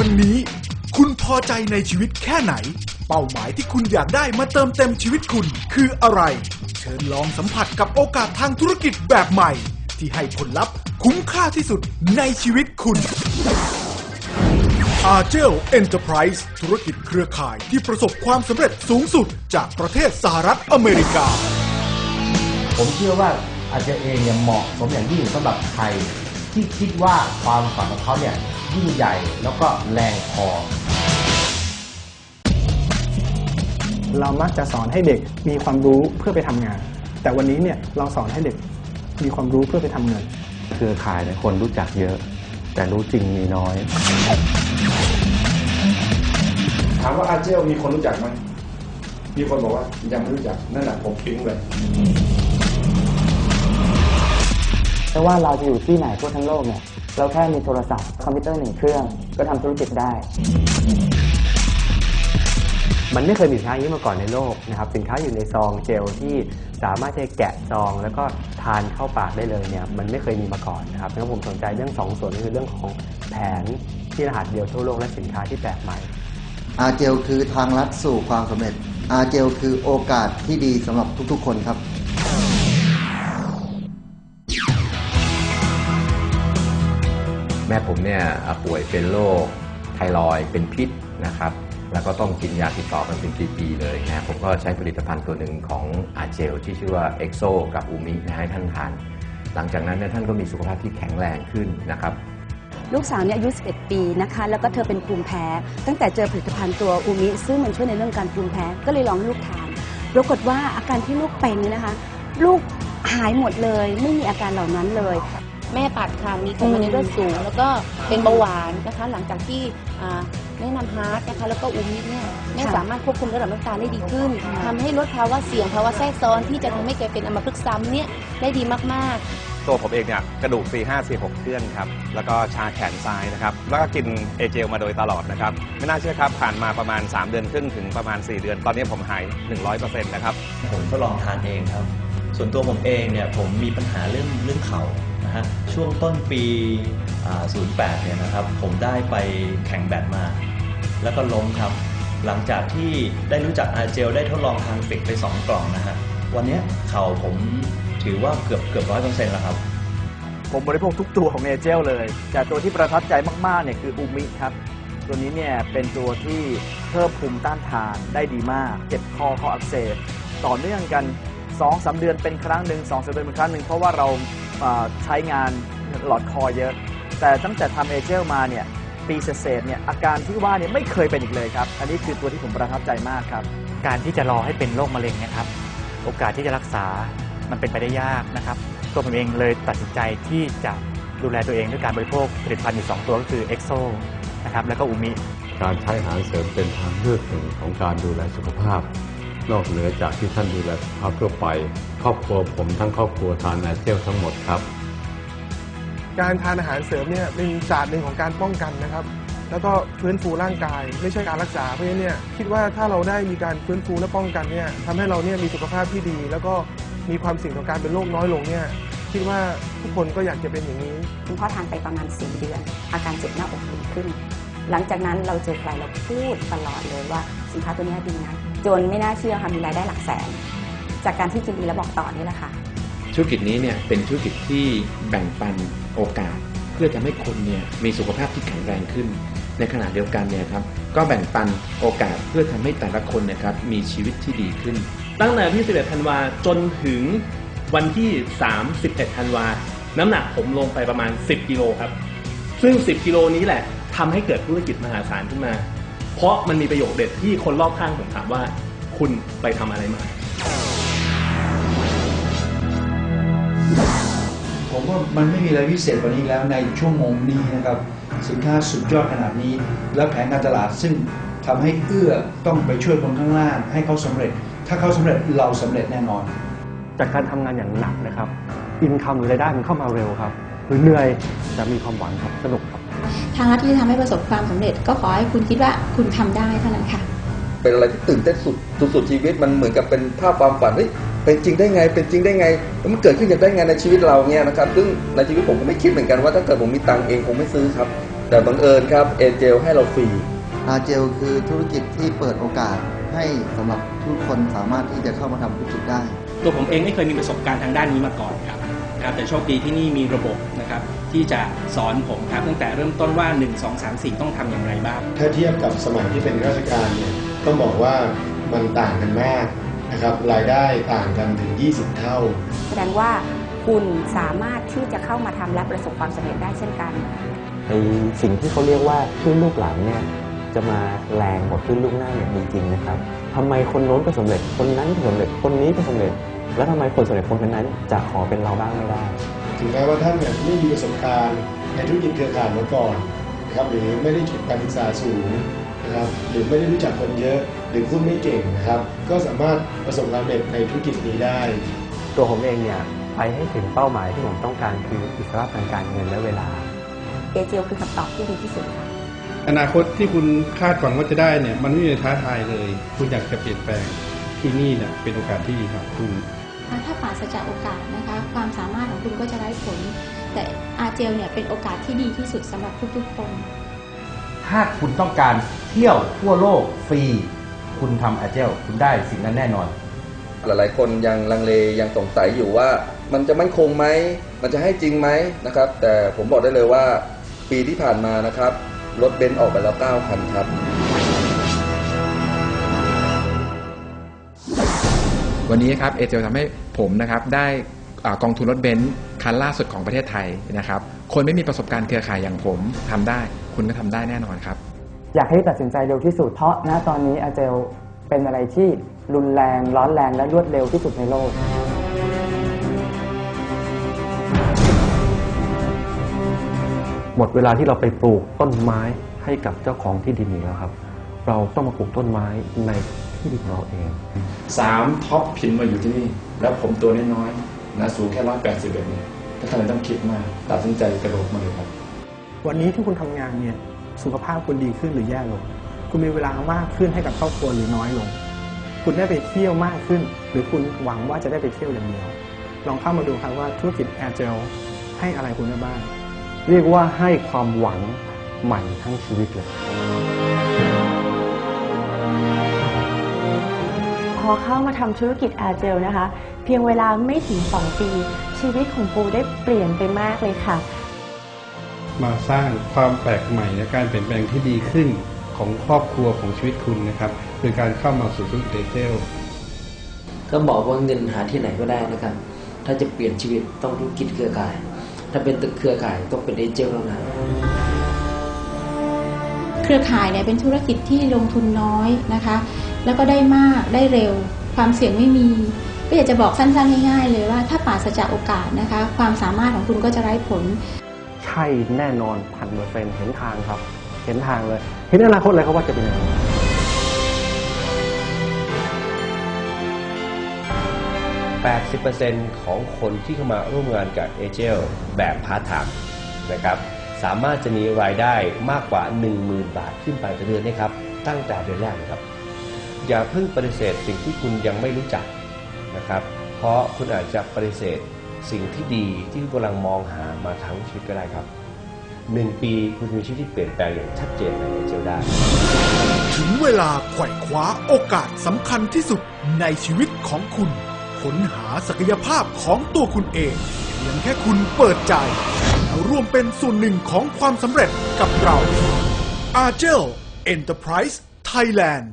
วันนี้คุณพอใจในชีวิตแค่ไหน เป้าหมายที่คุณอยากได้มาเติมเต็มชีวิตคุณคืออะไร เชิญลองสัมผัสกับโอกาสทางธุรกิจแบบใหม่ ที่ให้ผลลัพธ์คุ้มค่าที่สุดในชีวิตคุณ a r g e l Enterprise ธุรกิจเครือข่ายที่ประสบความสำเร็จสูงสุดจากประเทศสหรัฐอเมริกา ผมเชื่อว่าอาจารย์เองเนี่ยเหมาะสมอย่างยิ่งสำหรับใครที่คิดว่าความฝันของเขาเนี่ย ยิ่งใหญ่แล้วก็แรงพอ เรามักจะสอนให้เด็กมีความรู้เพื่อไปทำงาน แต่วันนี้เนี่ยเราสอนให้เด็กมีความรู้เพื่อไปทำเงิน เครือข่ายเนี่ยคนรู้จักเยอะ แต่รู้จริงมีน้อย ถามว่าอาเจลมีคนรู้จักไหม มีคนบอกว่ายังไม่รู้จัก นั่นแหละผมปิ๊งเลย ไม่ว่าเราจะอยู่ที่ไหนทั่วทั้งโลกเนี่ย เราแค่มีโทรศัพท์คอมพิวเตอร์หนึ่งเครื่อง ก็ทำธุรกิจได้ มันไม่เคยมีสินค้าอย่างนี้มาก่อนในโลกนะครับสินค้าอยู่ในซองเจลที่สามารถจะแกะซอง แล้วก็ทานเข้าปากได้เลยเนี่ยมันไม่เคยมีมาก่อนนะครับแล้วผมสนใจเรื่องสองส่วนก็คือเรื่องของแผนที่รหัสเดียวทั่วโลกและสินค้าที่แปลกใหม่ อาเจลคือทางลัดสู่ความสำเร็จอาเจลคือโอกาสที่ดีสำหรับทุกๆ คนครับ แม่ผมเนี่ยป่วยเป็นโรคไทรอยด์เป็นพิษนะครับ แล้วก็ต้องกินยาติดต่อกันเป็นปีๆเลยนะผมก็ใช้ผลิตภัณฑ์ตัวหนึ่งของอาเจลที่ชื่อว่าเอ็กโซกับอูมินะให้ท่านทาน หลังจากนั้นเนี่ยท่านก็มีสุขภาพที่แข็งแรงขึ้นนะครับลูกสาวเนี่ยอายุ 11 ปีนะคะ แล้วก็เธอเป็นภูมิแพ้ ตั้งแต่เจอผลิตภัณฑ์ตัวอูมิซึ่งมันช่วยในเรื่องการภูมิแพ้ ก็เลยลองลูกทาน ปรากฏว่าอาการที่ลูกเป็นนี่นะคะ ลูกหายหมดเลย ไม่มีอาการเหล่านั้นเลย แม่ปากทางมีไขมันในเลือดสูง แล้วก็เป็นเบาหวานนะคะ หลังจากที่อ่าแนะนำฮาร์ดนะคะแล้วก็อูมิเนี่ยแม่ค่ะสามารถควบคุมระดับน้ำตาลได้ดีขึ้นทำให้ลดภาวะเสี่ยงภาวะแทรกซ้อนที่จะทำให้เกิดเป็นอัมพฤกษ์ซ้ำเนี่ยได้ดีมากๆ ตัวผมเองเนี่ยกระดูก 4 5 4 6เคลื่อนครับแล้วก็ชาแขนซ้ายนะครับแล้วก็กินเอเจลมาโดยตลอดนะครับไม่น่าเชื่อครับผ่านมาประมาณ 3 เดือนครึ่งถึงประมาณ 4 เดือน ตอนนี้ผมหาย 100%นะครับผมทดลองทานเองครับ ส่วนตัวผมเองเนี่ยผมมีปัญหาเรื่องเรื่องเข่านะ ฮะช่วงต้นปี 08 เนี่ยนะครับผมได้ไปแข่งแบดมา แล้วก็ล้มครับ หลังจากที่ได้รู้จักอาเจลได้ทดลองทานฟิกไป 2 กล่องนะฮะวันนี้เข่าผมถือว่าเกือบเกือบร้อยเปอร์เซ็นต์แล้วครับ ผมบริโภคทุกตัวของเนเจลเลย แต่ตัวที่ประทับใจมาก ๆ เนี่ยคืออูมิครับ ตัวนี้เนี่ยเป็นตัวที่เพิ่มภูมิต้านทานได้ดีมาก เจ็บคอคออักเสบต่อเนื่องกัน2อสเดือนเป็นครั้งหนึ่งสองสามเดือนเป็นครั้งหนึ่งเพราะว่าเรา ใช้งานหลอดคอเยอะ แต่ตั้งแต่ทำเอเจลมาเนี่ยปีเศษๆเนี่ยอาการที่ว่าเนี่ยไม่เคยเป็นอีกเลยครับ อันนี้คือตัวที่ผมประทับใจมากครับ การที่จะรอให้เป็นโรคมะเร็งเนะครับ โอกาสที่จะรักษามันเป็นไปได้ยากนะครับ ตัวผมเองเลยตัดสินใจที่จะดูแลตัวเองด้วยการบริโภคผลิตภัณฑ์อยู่2ตัวก็คือเอ็กโซนะครับแล้วก็อูมิ การใช้อาหารเสริมเป็นทางเลือกหนึ่งของการดูแลสุขภาพ นอกเหนือจากที่ท่านดูแลสุขภาพทั่วไป ครอบครัวผมทั้งครอบครัวทานแอเจลทั้งหมดครับ การทานอาหารเสริมเนี่ยเป็นศาสตร์หนึ่งของการป้องกันนะครับ แล้วก็ฟื้นฟูร่างกาย ไม่ใช่การรักษาเพราะฉะนั้นเนี่ยคิดว่าถ้าเราได้มีการฟื้นฟูและป้องกันเนี่ยทำให้เราเนี่ยมีสุขภาพที่ดี แล้วก็มีความเสี่ยงต่อการเป็นโรคน้อยลงเนี่ยคิดว่าทุกคนก็อยากจะเป็นอย่างนี้ คุณพ่อทานไปประมาณ4เดือน อาการเจ็บหน้าอกดีขึ้น หลังจากนั้นเราเจอใครเราพูดตลอดเลยว่าสินค้าตัวนี้ดีนะจนไม่น่าเชื่อค่ะมีรายได้หลักแสน จากการที่กินดีแล้วบอกต่อนี่แหละค่ะธุรกิจนี้เนี่ยเป็นธุรกิจที่แบ่งปันโอกาส เพื่อทำให้คนเนี่ยมีสุขภาพที่แข็งแรงขึ้น ในขณะเดียวกันเนี่ยครับก็แบ่งปันโอกาสเพื่อทำให้แต่ละคนนะครับมีชีวิตที่ดีขึ้น ตั้งแต่ที่ 11 ธันวาจนถึงวันที่ 31 ธันวา น้ำหนักผมลงไปประมาณ 10 กิโลครับ ซึ่ง 10 กิโลนี้แหละ ทำให้เกิดธุรกิจมหาศาลขึ้นมา เพราะมันมีประโยคเด็ดที่คนรอบข้างผมถามว่า คุณไปทำอะไรมา ผมว่ามันไม่มีอะไรพิเศษกว่านี้แล้วในชั่วโมงนี้นะครับ สินค้าสุดยอดขนาดนี้ และแผนการตลาดซึ่งทำให้เอื้อต้องไปช่วยคนข้างล่าง ให้เขาสำเร็จ ถ้าเขาสำเร็จเราสำเร็จแน่นอน จากการทำงานอย่างหนักนะครับ อินคัมหรือรายได้มันเข้ามาเร็วครับ หรือเหนื่อยแต่มีความหวังครับสนุกครับ ทางรัฐที่จะทำให้ประสบความสำเร็จ ก็ขอให้คุณคิดว่าคุณทำได้เท่านั้นค่ะ เป็นอะไรที่ตื่นเต้นสุดสุดๆชีวิตมันเหมือนกับเป็นภาพความฝันเฮ้ยเป็นจริงได้ไง เป็นจริงได้ไงแล้วมันเกิดขึ้นอย่างได้ไงในชีวิตเราเนี่ยนะครับ ซึ่งในชีวิตผมก็ไม่คิดเหมือนกันว่าถ้าเกิดผมมีตังค์เองคงไม่ซื้อครับแต่แต่บังเอิญครับเอเจลให้เราฟรีอาเจลคือธุรกิจที่เปิดโอกาสให้สำหรับทุกคนสามารถที่จะเข้ามาทำธุรกิจได้ ตัวผมเองไม่เคยมีประสบการณ์ทางด้านนี้มาก่อนครับนะครับแต่โชคดีที่นี่มีระบบนะครับ ที่จะสอนผมครับตั้งแต่เริ่มต้นว่า 1 2 3 4 ต้องทำอย่างไรบ้าง ถ้าเทียบกับสมัยที่เป็นราชการเนี่ยต้องบอกว่ามันต่างกันมากนะครับรายได้ต่างกันถึง 20 เท่า แสดงว่าคุณสามารถที่จะเข้ามาทำและประสบความสำเร็จได้เช่นกัน ไอสิ่งที่เขาเรียกว่าขึ้นลูกหลังเนี่ยจะมาแรงกว่าขึ้นลูกหน้าเนี่ยมีจริงนะครับทำไมคนโน้นก็สำเร็จคนนั้นก็สำเร็จคนนี้ก็สำเร็จ แล้วทำไมคนสำเร็จคนนั้นจะขอเป็นเราบ้างไม่ได้ ถึงแม้ว่าท่านเนี่ยไม่มีประสบการณ์ในธุรกิจเครือข่ายมาก่อนนะครับหรือไม่ได้จบการศึกษาสูงนะครับหรือไม่ได้รู้จักคนเยอะหรือพูดไม่เก่งนะครับ ก็สามารถประสบความสำเร็จในธุรกิจนี้ได้ ตัวผมเองเนี่ยไปให้ถึงเป้าหมายที่ผมต้องการคืออิสระทางการเงินและเวลาเอเจลคือคำตอบที่ดีที่สุดค่ะอนาคตที่คุณคาดหวังว่าจะได้เนี่ยมันไม่มีท้าทายเลย คุณอยากจะเปลี่ยนแปลงที่นี่เนี่ยเป็นโอกาสที่ดีครับคุณ ถ้าปราศจากโอกาสนะคะความสามารถของคุณก็จะไร้ผล แต่อาเจลเนี่ยเป็นโอกาสที่ดีที่สุดสำหรับทุกๆคน ถ้าคุณต้องการเที่ยวทั่วโลกฟรี คุณทำอาเจลคุณได้สิ่งนั้นแน่นอน หลายๆ คนยังลังเลยังสงสัยอยู่ว่า มันจะมั่นคงไหม มันจะให้จริงไหมนะครับ แต่ผมบอกได้เลยว่าปีที่ผ่านมานะครับรถเบนซ์ออกไปแล้ว9คันครับ วันนี้ครับเอเจลทำให้ผมนะครับได้อ่ากองทุนรถเบนซ์คันล่าสุดของประเทศไทยนะครับ คนไม่มีประสบการณ์เครือข่ายอย่างผมทำได้ คุณก็ทำได้แน่นอนครับ อยากให้ตัดสินใจเร็วที่สุดเพราะณตอนนี้อาเจลเป็นอะไรที่รุนแรงร้อนแรงและรวดเร็วที่สุดในโลกหมดเวลาที่เราไปปลูกต้นไม้ให้กับเจ้าของที่ดินอีกแล้วครับ เราต้องมาปลูกต้นไม้ใน ที่ดินของเราเองสามท็อปพินมาอยู่ที่นี่ แล้วผมตัวน้อยๆนะสูงแค่ร้อยแปดสิบเอ็ดเนี่ยถ้าทำไมต้องคิดมากตัดสินใจกระโดดมาเลยครับ วันนี้ที่คุณทำงานเนี่ยสุขภาพคุณดีขึ้นหรือแย่ลง คุณมีเวลามากขึ้นให้กับครอบครัวหรือน้อยลง คุณได้ไปเที่ยวมากขึ้น หรือคุณหวังว่าจะได้ไปเที่ยวอย่างเดียว ลองเข้ามาดูครับว่าธุรกิจแอร์เจลให้อะไรคุณได้บ้าง เรียกว่าให้ความหวังใหม่ทั้งชีวิตเลย อเข้ามาทำธุรกิจแอร์เจลนะคะ เพียงเวลาไม่ถึง 2 ปี ชีวิตของปูได้เปลี่ยนไปมากเลยค่ะ มาสร้างความแปลกใหม่และการเปลี่ยนแปลงที่ดีขึ้นของครอบครัวของชีวิตคุณนะครับโดยการเข้ามาสู่ธุรกิจเอเจลก็บอกว่าเงินหาที่ไหนก็ได้นะครับ ถ้าจะเปลี่ยนชีวิตต้องธุรกิจเครือข่าย ถ้าเป็นตึกเครือข่ายต้องเป็นเอเจลเท่านั้นเครือข่ายเนี่ยเป็นธุรกิจที่ลงทุนน้อยนะคะ แล้วก็ได้มากได้เร็ว ความเสี่ยงไม่มี ก็อยากจะบอกสั้นๆง่ายๆ เลยว่าถ้าปราศจากโอกาสนะคะ ความสามารถของคุณก็จะไร้ผล ใช่แน่นอนพันเปอร์เซ็นต์เห็นทางครับ เห็นทางเลย เห็นอนาคตเลยครับว่าจะเป็นยังไง80%ของคนที่เข้ามาร่วมงานกับเอเจลแบบพาร์ทไทม์นะครับสามารถจะมีรายได้มากกว่า 10,000 บาทขึ้นไปต่อเดือนนะครับ ตั้งแต่เดือนแรกนะครับ อย่าเพิ่งปฏิเสธสิ่งที่คุณยังไม่รู้จักนะครับ เพราะคุณอาจจะปฏิเสธสิ่งที่ดีที่คุณกำลังมองหามาทั้งชีวิตก็ได้ครับหนึ่งปีคุณมีชีวิตที่เปลี่ยนแปลงอย่างชัดเจนในเอเจลได้ถึงเวลาไขว่คว้าโอกาสสำคัญที่สุดในชีวิตของคุณค้นหาศักยภาพของตัวคุณเองเพียงแค่คุณเปิดใจ แล้วร่วมเป็นส่วนหนึ่งของความสำเร็จกับเรา a r g e l Enterprise Thailand